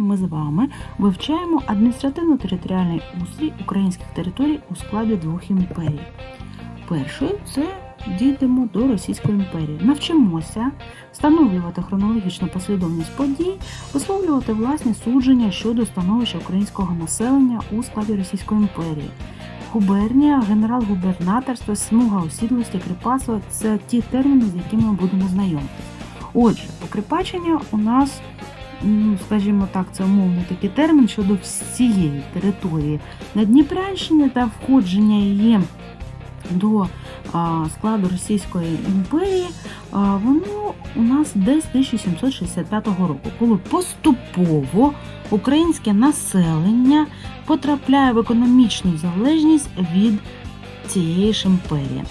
сьогодні ми з вами вивчаємо адміністративно-територіальний устрій українських територій у складі двох імперій. Першою це дійдемо до Російської імперії. Навчимося встановлювати хронологічну послідовність подій, висловлювати власні судження щодо становища українського населення у складі Російської імперії. Губернія, генерал-губернаторство, смуга осідлості, кріпацтво це ті терміни, з якими ми будемо знайомитися. Отже, покріпачення у нас, ну, скажімо так, це умовний такий термін щодо всієї території Надніпрянщини та входження її до складу Російської імперії, воно у нас десь 1765 року, коли поступово українське населення потрапляє в економічну залежність від цієї ж імперії.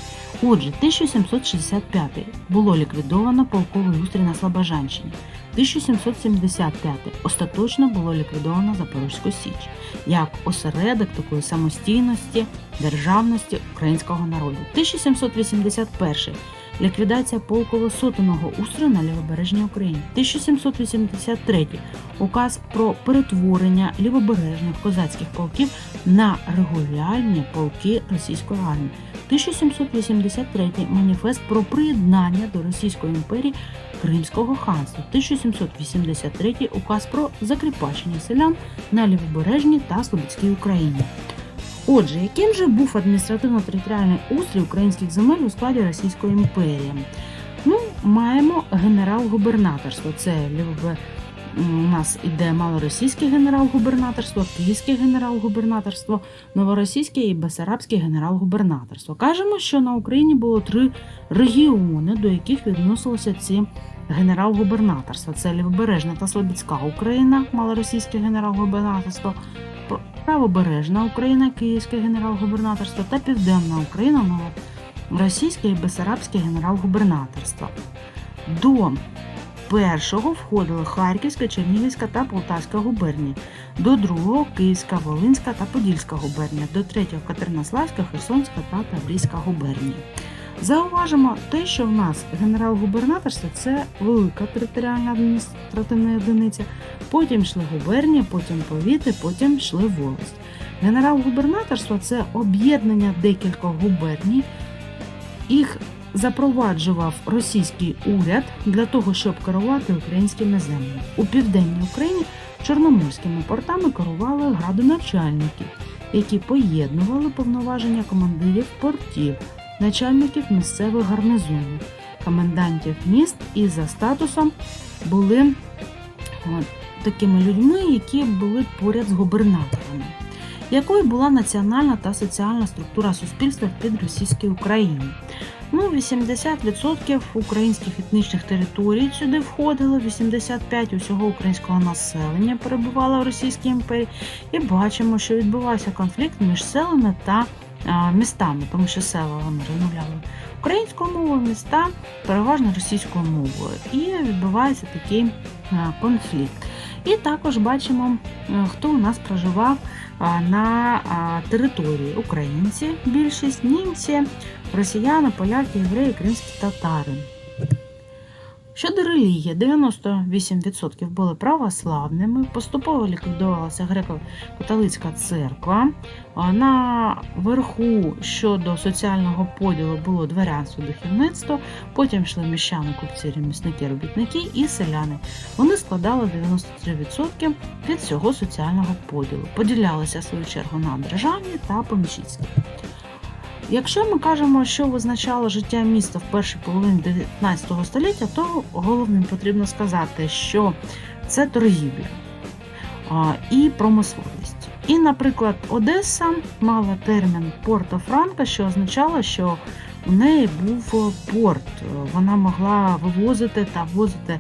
Отже, 1765 було ліквідовано полковий устрій на Слобожанщині. 1775 остаточно було ліквідовано Запорізьку Січ. Як осередок такої самостійності, державності українського народу. 1781 ліквідація полково-сотеного устрою на лівобережній Україні. 1783 указ про перетворення лівобережних козацьких полків на регулярні полки російської армії. 1783 маніфест про приєднання до Російської імперії Кримського ханства. 1783 указ про закріпачення селян на лівобережній та Слобідській Україні. Отже, яким же був адміністративно-територіальний устрій українських земель у складі Російської імперії? Ну, маємо генерал-губернаторство. Це м, у нас іде малоросійське генерал-губернаторство, київське генерал-губернаторство, новоросійське і бесарабське генерал-губернаторство. Кажемо, що на Україні було три регіони, до яких відносилися ці генерал-губернаторства. Це Лівобережна та Слобідська Україна, малоросійське генерал-губернаторство, правобережна Україна, Київське генерал-губернаторство та Південна Україна, Російське і Бесарабське генерал-губернаторство. До першого входили Харківська, Чернігівська та Полтавська губернії, до другого Київська, Волинська та Подільська губернія, до третього Катеринославська, Херсонська та Таврійська губернії. Зауважимо те, що в нас генерал-губернаторство це велика територіальна адміністративна одиниця, потім йшли губернії, потім повіти, потім йшли волость. Генерал-губернаторство це об'єднання декількох губерній. Їх запроваджував російський уряд для того, щоб керувати українськими землями. У південній Україні чорноморськими портами керували градоначальники, які поєднували повноваження командирів портів, начальників місцевих гарнизонів, комендантів міст і за статусом були от, такими людьми, які були поряд з губернаторами. Якою була національна та соціальна структура суспільства в підросійській Україні? Ну, 80% українських етнічних територій сюди входило, 85% усього українського населення перебувало в Російській імперії. І бачимо, що відбувався конфлікт між селами та містами, тому що села вони розмовляли українською мовою, міста переважно російською мовою. І відбувається такий конфлікт. І також бачимо, хто у нас проживав на території українці, більшість німці, росіяни, поляки, євреї, кримські татари. Щодо релігії, 98% були православними, поступово ліквідувалася греко-католицька церква. На верху щодо соціального поділу було дворянство, духовництво, потім йшли міщани, купці, ремісники, робітники і селяни. Вони складали 93% від всього соціального поділу. Поділялися в свою чергу на державні та поміщицькі. Якщо ми кажемо, що визначало життя міста в першій половині 19 століття, то головним потрібно сказати, що це торгівля і промисловість. І, наприклад, Одеса мала термін Порто Франка, що означало, що у неї був порт. Вона могла вивозити та ввозити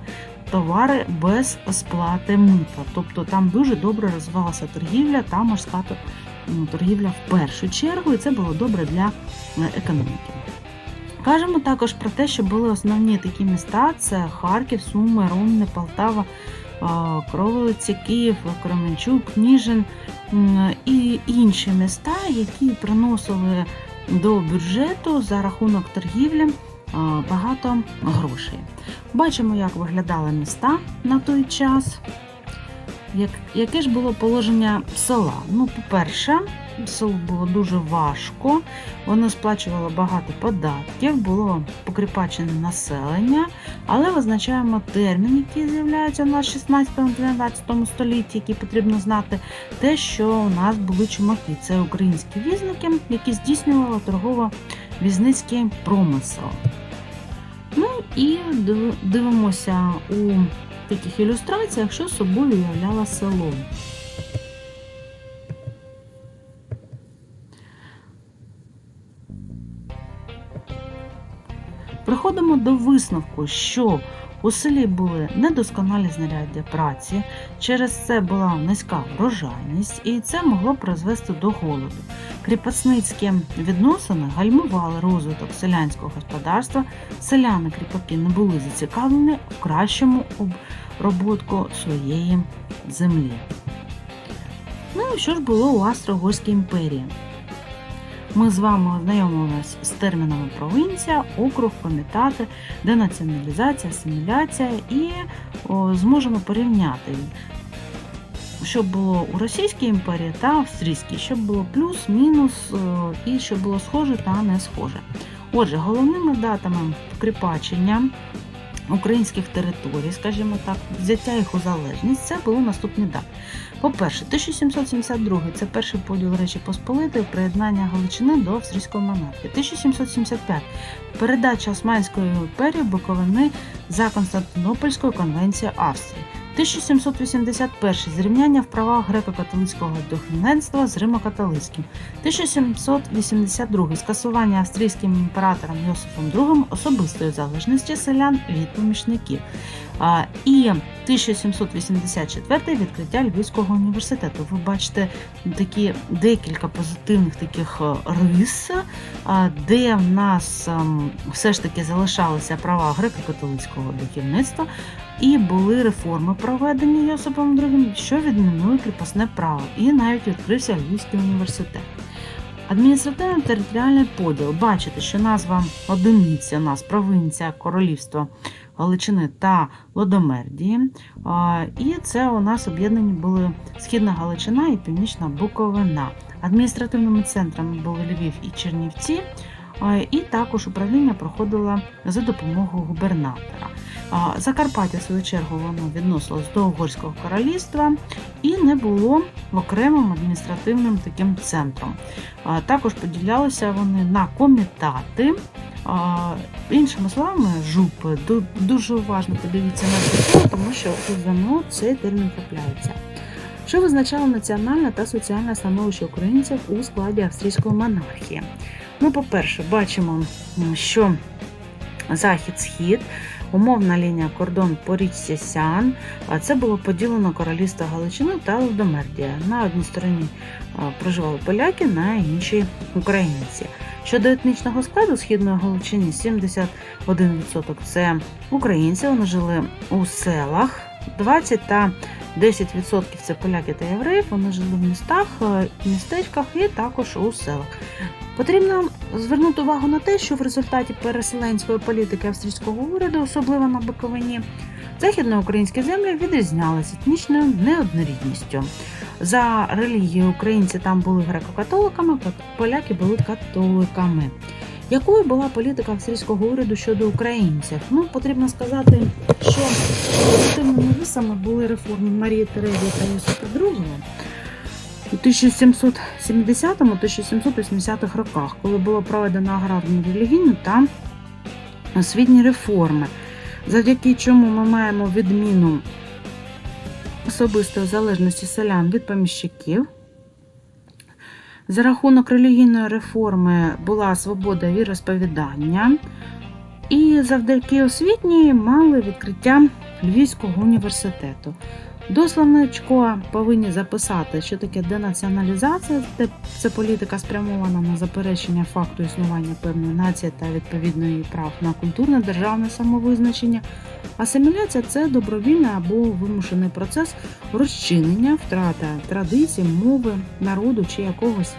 товари без сплати мита. Тобто там дуже добре розвивалася торгівля та морська торгівля торгівля в першу чергу, і це було добре для е, економіки. Кажемо також про те, що були основні такі міста: це Харків, Суми, Ромни, Полтава, е, Кроволиці, Київ, Кременчук, Ніжин і інші міста, які приносили до бюджету за рахунок торгівлі е, багато грошей. Бачимо, як виглядали міста на той час. Як, яке ж було положення села? Ну, по-перше, селу було дуже важко, воно сплачувало багато податків, було покріпачене населення, але визначаємо термін, який з'являється у нас в 16-19 столітті, який потрібно знати, те, що у нас були чумаки. Це українські візники, які здійснювали торгово-візницький промисел. Ну і дивимося у таких ілюстраціях, що собою уявляла село. Приходимо до висновку, що у селі були недосконалі знаряддя праці, через це була низька врожайність, і це могло призвести до голоду. Кріпосницькі відносини гальмували розвиток селянського господарства. Селяни кріпаки не були зацікавлені в кращому обробутку своєї землі. Ну і що ж було у Австро-Угорській імперії? Ми з вами ознайомилися з термінами провінція, округ, комітати, денаціоналізація, асиміляція і о, зможемо порівняти, що було у Російській імперії та Австрійській, що було плюс, мінус і що було схоже та не схоже. Отже, головними датами вкріпачення українських територій, скажімо так, взяття їх у залежність, це були наступні дати. По-перше, 1772 це перший поділ Речі Посполитої, приєднання Галичини до австрійської монархії. 1775 передача Османської імперії Буковини за Константинопольською конвенцією Австрії. 1781 зрівняння в правах греко-католицького духовенства з Римо-католицьким. 1782 скасування австрійським імператором Йосифом II особистої залежності селян від помічників. І 1784 відкриття Львівського університету. Ви бачите такі декілька позитивних таких е, рис, де в нас ем, все ж таки залишалися права греко-католицького духовництва, і були реформи проведені Йосипом II, що відмінили кріпосне право, і навіть відкрився Львівський університет. Адміністративно-територіальний поділ. Бачите, що назва одиниці у нас провінція королівства Галичини та Лодомердії. І це у нас об'єднані були Східна Галичина і Північна Буковина. Адміністративними центрами були Львів і Чернівці. І також управління проходило за допомогою губернатора. Закарпаття, в свою чергу, воно відносилось до Угорського королівства і не було окремим адміністративним таким центром. Також поділялися вони на комітати. Іншими словами, жупи. Дуже уважно подивіться на це тому що ЗНО цей термін трапляється. Що визначало національне та соціальне становище українців у складі австрійської монархії? Ну, по-перше, бачимо, що захід-схід, умовна лінія кордон по річці Сян, це було поділено королівство Галичини та Лодомердія. На одній стороні проживали поляки, на іншій українці. Щодо етнічного складу східної Галичини 71% це українці, вони жили у селах, 20 та 10% це поляки та євреї, вони жили в містах, е, містечках і також у селах. Потрібно звернути увагу на те, що в результаті переселенської політики австрійського уряду, особливо на Буковині, західноукраїнські землі відрізнялися етнічною неоднорідністю. За релігією українці там були греко-католиками, поляки були католиками. Якою була політика австрійського уряду щодо українців? Ну, потрібно сказати, що позитивними рисами були реформи Марії Терезії та Йосипа II у 1770-1780-х роках, коли було проведено аграрну релігійну та освітні реформи, завдяки чому ми маємо відміну особистої залежності селян від поміщиків. За рахунок релігійної реформи була свобода віросповідання, і завдяки освітній мали відкриття Львівського університету. До словничка повинні записати, що таке денаціоналізація. Це- політика спрямована на заперечення факту існування певної нації та відповідної прав на культурне державне самовизначення. Асиміляція це добровільний або вимушений процес розчинення, втрата традицій, мови, народу чи якогось,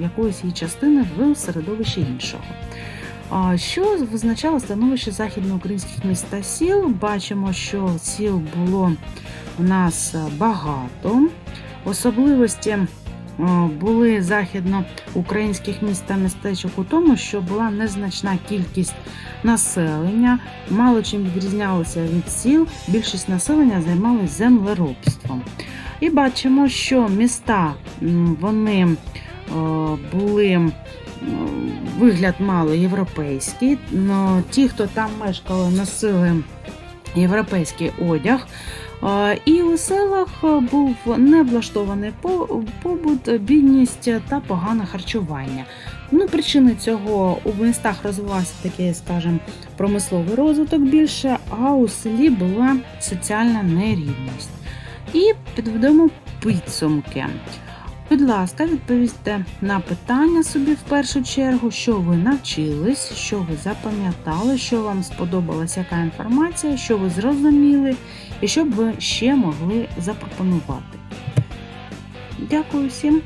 якоїсь її частини в середовищі іншого. Що визначало становище західноукраїнських міст та сіл? Бачимо, що сіл було в нас багато. Особливості е, були західноукраїнських міст та містечок у тому, що була незначна кількість населення, мало чим відрізнялося від сіл, більшість населення займалися землеробством. І бачимо, що міста вони е, були вигляд мало європейський. Ті, хто там мешкали, носили європейський одяг. Е, І у селах е, був невлаштований по- побут, бідність та погане харчування. Ну, причини цього у містах розвивався такий, скажімо, промисловий розвиток більше, а у селі була соціальна нерівність. І підведемо підсумки. Будь ласка, відповісте на питання собі в першу чергу, що ви навчились, що ви запам'ятали, що вам сподобалася яка інформація, що ви зрозуміли, і що б ви ще могли запропонувати. Дякую всім.